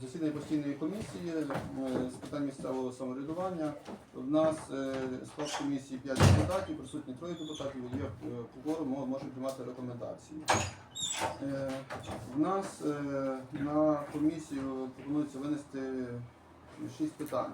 засідання постійної комісії е, з питань місцевого самоврядування. В нас е, склад комісії 5 депутатів, присутні троє депутатів, є е, кворум, можемо приймати рекомендації. В нас на комісію пропонується винести 6 питань.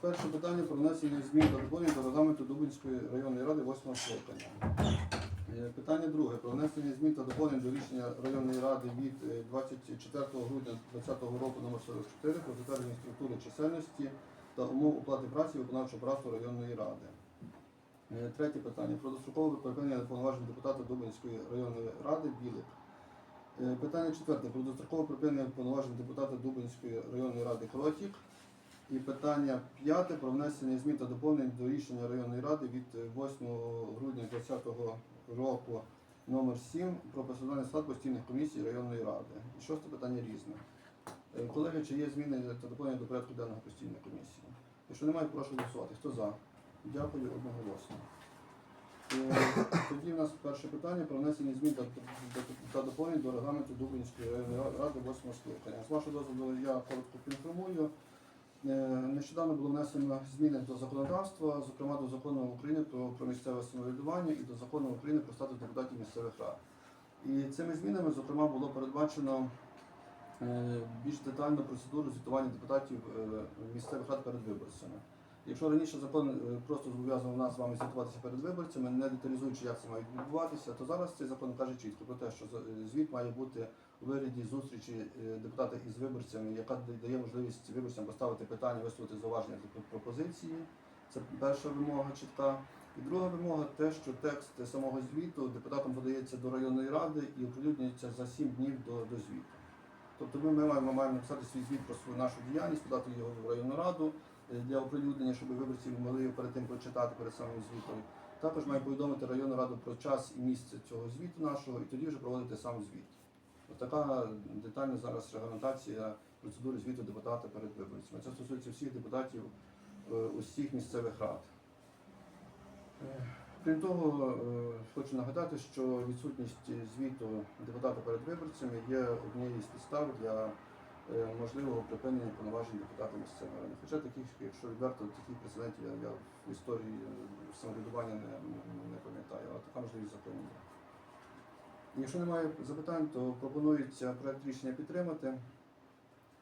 Перше питання про внесення змін до доповнень до регламенту Дубинської районної ради 8 скликання. Е, Питання друге про внесення змін та доповнень до рішення районної ради від е, 24 грудня 2020 року номер 44 про затвердження структури чисельності та умов оплати праці виконавчого апарату районної ради. Е, Третє питання про дострокове припинення повноважень депутата Дубинської районної ради Білик. Е, Питання четверте про дострокове припинення повноважень депутата Дубинської районної ради Кротік. І питання п'яте про внесення змін та доповнень до рішення районної ради від е, 8 грудня 2020 року номер 7 про персональний склад постійних комісій районної ради. Шосте питання різне. Е, Колеги, чи є зміни та доповнення до порядку денного постійної комісії? Якщо немає, прошу голосувати. Хто за? Дякую одноголосно. Е, Тоді в нас перше питання про внесення змін та доповнень до регламенту Дубинської районної ради 8 скликання. З вашого дозволу я коротко поінформую. Е, Нещодавно було внесено зміни до законодавства, зокрема до закону України про, місцеве самоврядування і до закону України про статус депутатів місцевих рад. І цими змінами, зокрема, було передбачено е, більш детальну процедуру звітування депутатів е, місцевих рад перед виборцями. Якщо раніше закон е, просто зобов'язував нас з вами звітуватися перед виборцями, не деталізуючи, як це має відбуватися, то зараз цей закон каже чітко про те, що е, звіт має бути у вигляді зустрічі е, депутата із виборцями, яка дає можливість виборцям поставити питання, висловити зауваження та пропозиції. Це перша вимога чітка. І друга вимога те, що текст самого звіту депутатам подається до районної ради і оприлюднюється за 7 днів до, до звіту. Тобто ми, ми маємо, маємо написати свій звіт про свою нашу діяльність, подати його в районну раду для оприлюднення, щоб виборці могли перед тим прочитати перед самим звітом. Також має повідомити районну раду про час і місце цього звіту нашого, і тоді вже проводити сам звіт. Ось така детальна зараз регламентація процедури звіту депутата перед виборцями. Це стосується всіх депутатів е, усіх місцевих рад. Е, Крім того, е, хочу нагадати, що відсутність звіту депутата перед виборцями є однією з підстав для е, можливого припинення повноважень депутата місцевої ради. Хоча таких, якщо відверто, таких прецедентів я, я в історії е, самоврядування не, не пам'ятаю, але така можливість законі. Якщо немає запитань, то пропонується проект рішення підтримати,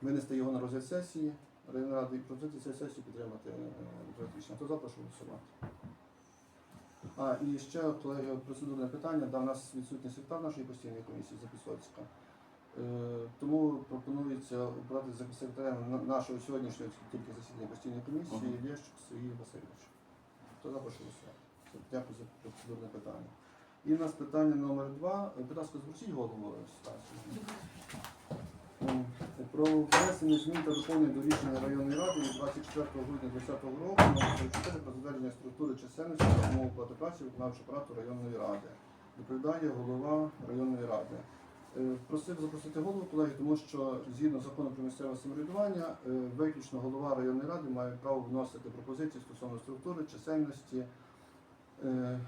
винести його на розгляд сесії ради і провести цю сесію підтримати е, проект рішення. То завтра прошу голосувати. А, і ще, колеги, процедурне питання. Да, у нас відсутній секретар нашої постійної комісії Запісоцька. Е, тому пропонується обрати за секретарем нашого сьогоднішнього тільки засідання постійної комісії Лєщук Сергій Васильович. Хто запрошує Дякую за процедурне питання. І в нас питання номер два. Е, Будь ласка, зверніть голову ситуації. Про внесення змін та доповнень до рішення районної ради від 24 грудня 2020 року номер 44 про затвердження структури чисельності та умов оплати праці виконавчого апарату районної ради. Доповідає голова районної ради. Е, Просив запросити голову колеги, тому що згідно закону про місцеве самоврядування, е, виключно голова районної ради має право вносити пропозиції стосовно структури, чисельності е,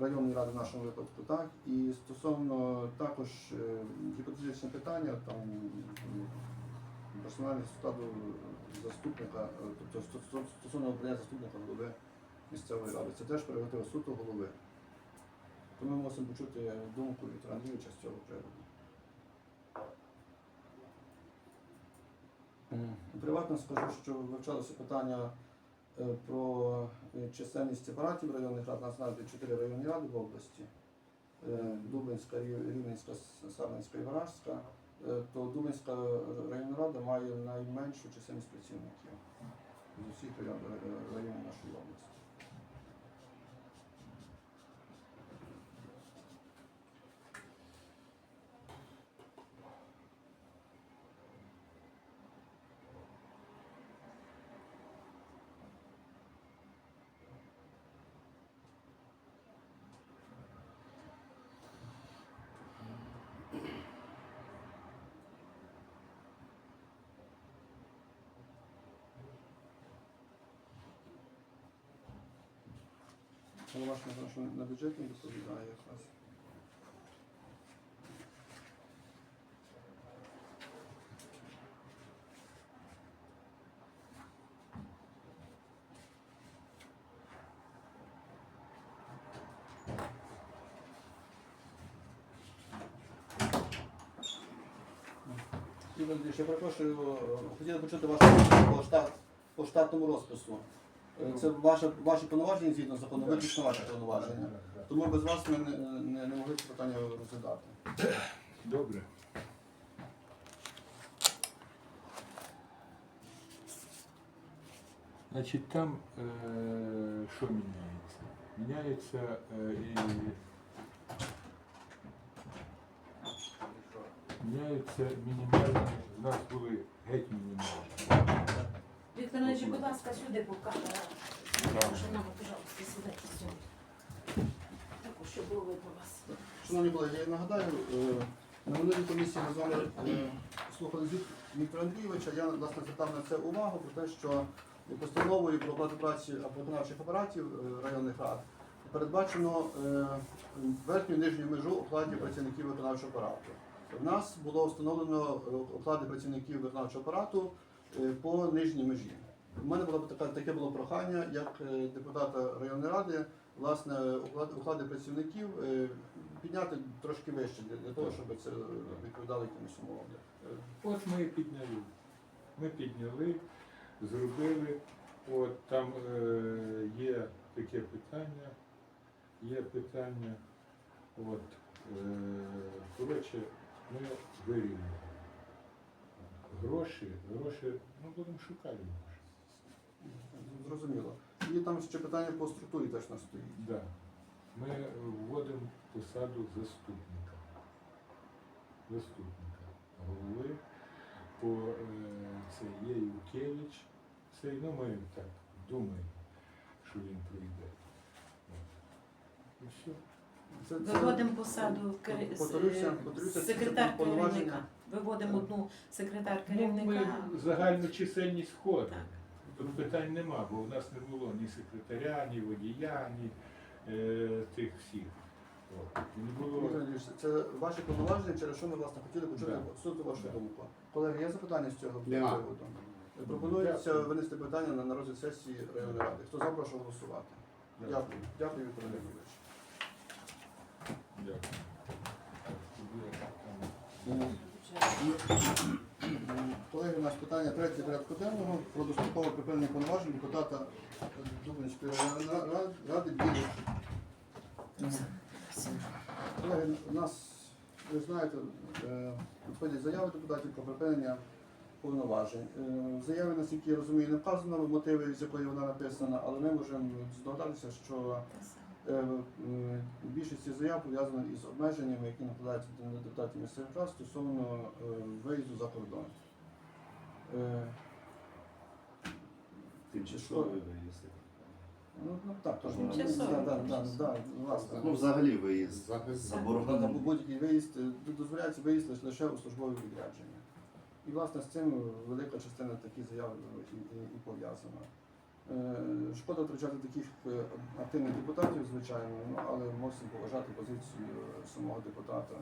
районної ради в нашому випадку, так і стосовно також гіпотетичне питання там персонального складу заступника, тобто сто- сто- стосовно обрання заступника голови місцевої ради. Це теж прерогатива суду голови. То ми мусимо почути думку Віктора Андрійовича з цього приводу. Приватно скажу, що вивчалося питання е, про е, чисельність апаратів районних рад. Нас навіть чотири районні ради в області. Е, Дублинська, Рів- Рівненська, Сарненська і Варажська. То Дублинська районна рада має найменшу чисельність працівників з усіх районів нашої області. голова що на бюджет не доповідає якраз. Я перепрошую, хотіли почути ваш по по штатному розпису. Е, Це ваше, ваші повноваження згідно закону, виключно ваші повноваження. Тому без вас ми не, не, не могли це питання розглядати. Добре. Значить, там е, що міняється? Міняється е, і міняється мінімальні, у нас були геть мінімальні. Віктор Ильич, будь ласка, сюди пока. Так. Жена, пожалуйста, сідайте сюди. Так, щоб було видно вас. Шановні колеги, я нагадаю, е, на минулій комісії ми з вами е, слухали звіт Віктора Андрійовича. Я власне звертав на це увагу про те, що постановою про оплату праці виконавчих апаратів е, районних рад передбачено е, верхню і нижню межу оплаті працівників виконавчого апарату. У нас було встановлено оплати працівників виконавчого апарату по нижній межі. У мене було така, таке було прохання, як е, депутата районної ради, власне, оклад- оклади працівників е, підняти трошки вище для, того, щоб це відповідало якимось умовам. Е, От ми і підняли. Ми підняли, зробили. От там е, є таке питання, є питання. От, е, коротше, ми вирівняли. Гроші, гроші, ну будемо шукати гроші. Зрозуміло. І там ще питання по структурі теж нас стоїть. Да. Ми вводимо посаду заступника. Заступника голови по е, це є Юкевич. Це, ну, ми так думаємо, що він прийде. І все. Це, Виводимо посаду кери- с- Повторюся, е, повторюся, це секретар повноваження. керівника. Виводимо одну секретар Ну, ми керівника. загальну чисельність входимо. Так. Тут питань нема, бо у нас не було ні секретаря, ні водія, ні е, тих всіх. От. Не було це ваші повноваження, через що ми власне хотіли почути Да. суто вашу Да. думку. Колеги, є запитання з цього Нема. приводу? Пропонується Дякую. винести питання на, на розгляд сесії районної ради. Хто за, прошу голосувати. Дякую. Дякую, Віктор Андрійович. Колеги, у нас питання третє порядку денного про дострокове припинення повноважень депутата Дубинської ради Білих. Колеги, у нас, ви знаєте, е, надходять заяви депутатів про припинення повноважень. Е, заяві, наскільки я розумію, не вказано мотиви, з якої вона написана, але ми можемо здогадатися, що Е, м, Більшість заяв пов'язано із обмеженнями, які накладаються на депутатів місцевих рад стосовно е, виїзду за кордон. Е, Тимчасовий виїзд. Ну, ну так, тож Тимчасово. да, да, да, да, власне. Ну, взагалі виїзд. Заборонений. Будь-який виїзд, е, дозволяється виїзд лише- лише у службові відрядження. І власне з цим велика частина таких заяв і, і, і пов'язана. Е, Шкода втрачати таких е, активних депутатів, звичайно, ну, але мусимо поважати позицію е, самого депутата.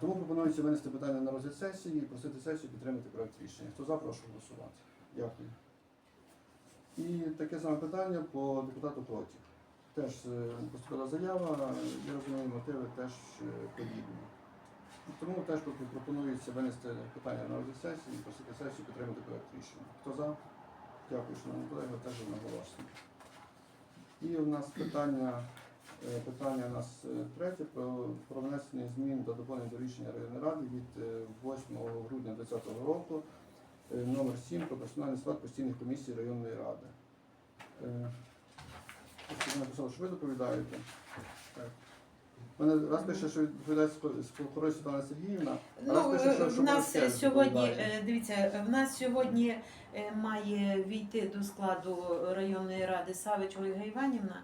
Тому пропонується винести питання на розгляд сесії і просити сесію підтримати проект рішення. Хто за, прошу голосувати. Дякую. І таке саме питання по депутату Плоті. Теж поступила заява, я розумію, мотиви теж подібні. Тому теж пропонується винести питання на розгляд сесії і просити сесію підтримати проект рішення. Хто за? Дякую, шановні колеги, теж одноголосно. І у нас питання, е, питання у нас е, третє про, внесення змін до доповнення до рішення районної ради від е, 8 грудня 2020 року е, номер 7 про персональний склад постійних комісій районної ради. Е, ось що ви доповідаєте. Так. Мене раз пише, що відповідає Скорой Світлана Сергіївна, а раз Ну, пише, що, е, що в нас сьогодні, е, дивіться, в нас сьогодні е, має війти до складу районної ради Савич Ольга Іванівна.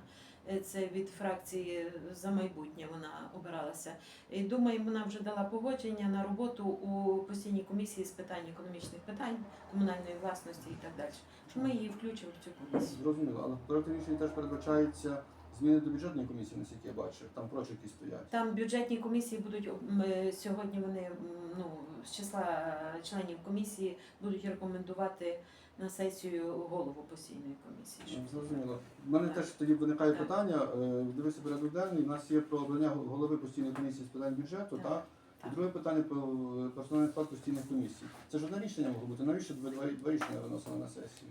Е, Це від фракції за майбутнє вона обиралася. І думаю, вона вже дала погодження на роботу у постійній комісії з питань економічних питань, комунальної власності і так далі. Що ми її включимо в цю комісію. Зрозуміло, але в рішення теж передбачаються зміни до бюджетної комісії, наскільки я бачив, там прочі стоять. Там бюджетні комісії будуть м, е, сьогодні. Вони м, ну з числа членів комісії будуть рекомендувати на сесію голову постійної комісії. щоб- Зрозуміло. У мене Так. теж тоді виникає Так. питання. е, Дивися порядок денний. У нас є про обрання голови постійної комісії з питань бюджету, Так. так? І друге питання про е, персональний склад постійних комісій. Це ж одне рішення могло бути. Навіщо два, два рішення виносили на сесію?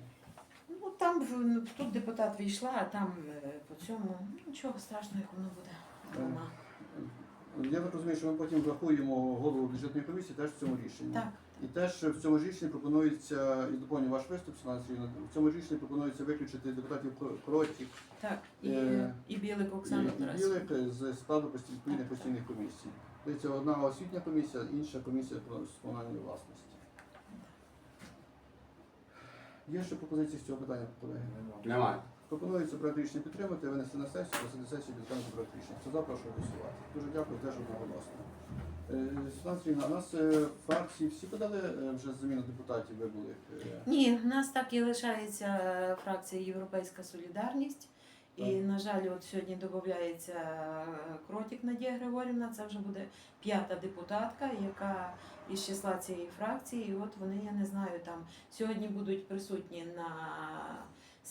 Ну там тут депутат війшла, а там е, по цьому ну, нічого страшного, як воно буде. Вона. Я розумію, що ми потім врахуємо голову бюджетної комісії теж в цьому рішенні. Так, І теж в цьому рішенні пропонується, і доповню ваш виступ, Сергійовна, в цьому рішенні пропонується виключити депутатів Кротік так. І, Е, і Білик Оксану і Білик з складу постій- відповідних постійних комісій. Тобто одна освітня комісія, інша комісія про комунальної власності. Є ще пропозиції з цього питання, колеги? Немає. Пропонується брати рішення підтримати, винести на сесію, просити сесію підтримати брати рішення. Це запрошую голосувати. Дуже дякую, теж одноголосно. Е, Світлана Сергійовна, нас е, фракції всі подали е, вже заміну депутатів, ви були. Ні, в нас так і лишається фракція Європейська Солідарність. І, на жаль, от сьогодні додається Кротік Надія Григорівна. Це вже буде п'ята депутатка, яка із числа цієї фракції. І от вони, я не знаю, там сьогодні будуть присутні на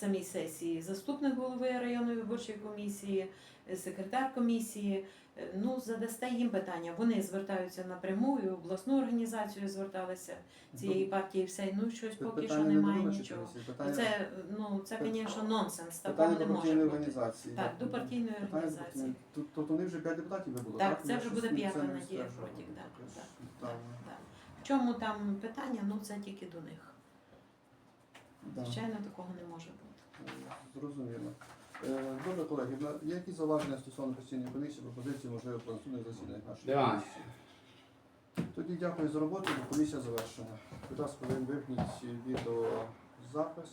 самій сесії заступник голови районної виборчої комісії, е, секретар комісії. Е, Ну, задасте їм питання. Вони звертаються напряму, і в обласну організацію зверталися цієї партії. Все ну щось Пи- поки що питання не немає нічого. Питання, Це ну це, звісно, нонсенс. питання Такого не до може партійної бути. організації. Так, до партійної Питання організації. партійної- Тут, тут вони вже п'ять депутатів вибули, Так, так? це вже буде п'ята Надія. Кротік, так, Якось так, Так. В чому там питання? Ну це тільки до них. да. Звичайно, такого не може бути. Зрозуміло. Е, Добре, колеги, які є зауваження стосовно постійної комісії, пропозиції, можливо, про наступних засідань нашої комісії? Тоді дякую за роботу, бо комісія завершена. Будь ласка, ви вимкніть відеозапис.